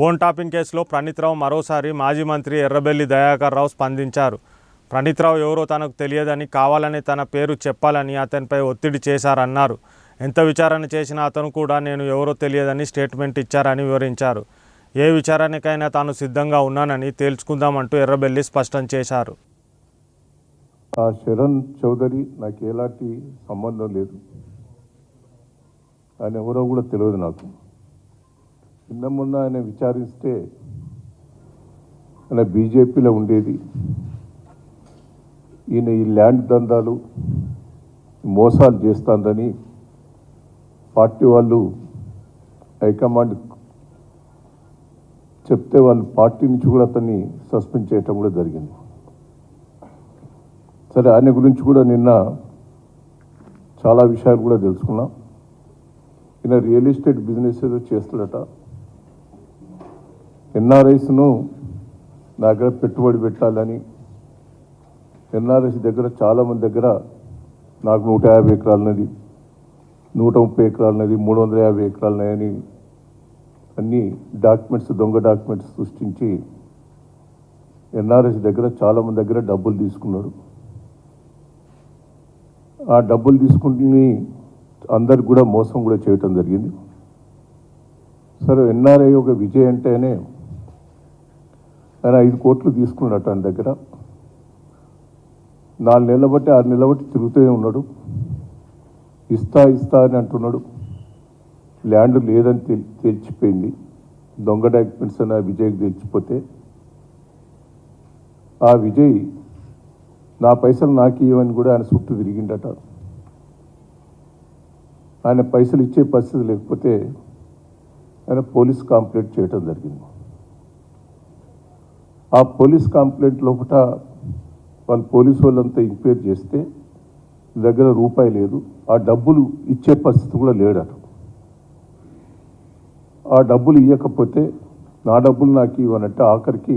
Phone topping కేసులో ప్రణీత్రావు మరోసారి మాజీ మంత్రి ఎర్రబెల్లి దయాకర్ రావు స్పందించారు. ప్రణీత్రావు ఎవరో తనకు తెలియదని కావాలని తన పేరు చెప్పాలని అతనిపై ఒత్తిడి చేశారన్నారు. ఎంత విచారణ చేసినా అతను కూడా నేను ఎవరో తెలియదని స్టేట్మెంట్ ఇచ్చారని వివరించారు. ఏ విచారణకైనా తాను సిద్ధంగా ఉన్నానని తేల్చుకుందామంటూ ఎర్రబెల్లి స్పష్టం చేశారు. ఆ శరణ్ చౌదరి నాకు ఎలాంటి సంబంధం లేదు. ఆయన ఎవరో కూడా తెలియదు నాకు. నిన్న మొన్న ఆయన విచారిస్తే ఆయన బీజేపీలో ఉండేది. ఈయన ఈ ల్యాండ్ దందాలు మోసాలు చేస్తాందని పార్టీ వాళ్ళు హైకమాండ్ చెప్తే వాళ్ళు పార్టీ నుంచి కూడా అతన్ని సస్పెండ్ చేయటం కూడా జరిగింది. సరే ఆయన గురించి కూడా నిన్న చాలా విషయాలు కూడా తెలుసుకున్నాం. ఈయన రియల్ ఎస్టేట్ బిజినెస్ ఏదో చేస్తాడట. ఎన్ఆర్ఐస్ను నా దగ్గర పెట్టుబడి పెట్టాలని. ఎన్ఆర్ఐస్ దగ్గర చాలామంది దగ్గర నాకు నూట యాభై ఎకరాలన్నది నూట ముప్పై ఎకరాలన్నది మూడు వందల యాభై ఎకరాలన్నాయని అన్ని డాక్యుమెంట్స్ దొంగ డాక్యుమెంట్స్ సృష్టించి ఎన్ఆర్ఎస్ దగ్గర చాలామంది దగ్గర డబ్బులు తీసుకున్నారు. ఆ డబ్బులు తీసుకుని అందరికి కూడా మోసం కూడా చేయటం జరిగింది. సరే ఎన్ఆర్ఐ ఒక విజయ్ అంటేనే ఆయన ఐదు కోట్లు తీసుకున్నాడు ఆయన దగ్గర. నాలుగు నెలల బట్టి ఆరు నెలల బట్టి తిరుగుతూనే ఉన్నాడు. ఇస్తా ఇస్తా అని అంటున్నాడు. ల్యాండ్ లేదని తెల్ దొంగ డాక్యుమెంట్స్ అని ఆ విజయ్కి తెచ్చిపోతే ఆ విజయ్ నా పైసలు నాకు ఇవ్వని కూడా ఆయన చుట్టూ తిరిగిండట. ఆయన పైసలు ఇచ్చే పరిస్థితి లేకపోతే ఆయన పోలీస్ కంప్లైంట్ చేయటం జరిగింది. ఆ పోలీస్ కంప్లైంట్ లోపల వాళ్ళు పోలీసు వాళ్ళంతా ఎంక్వైరీ చేస్తే దగ్గర రూపాయి లేదు ఆ డబ్బులు ఇచ్చే పరిస్థితి కూడా లేడట. ఆ డబ్బులు ఇవ్వకపోతే నా డబ్బులు నాకు ఇవ్వనంటే ఆఖరికి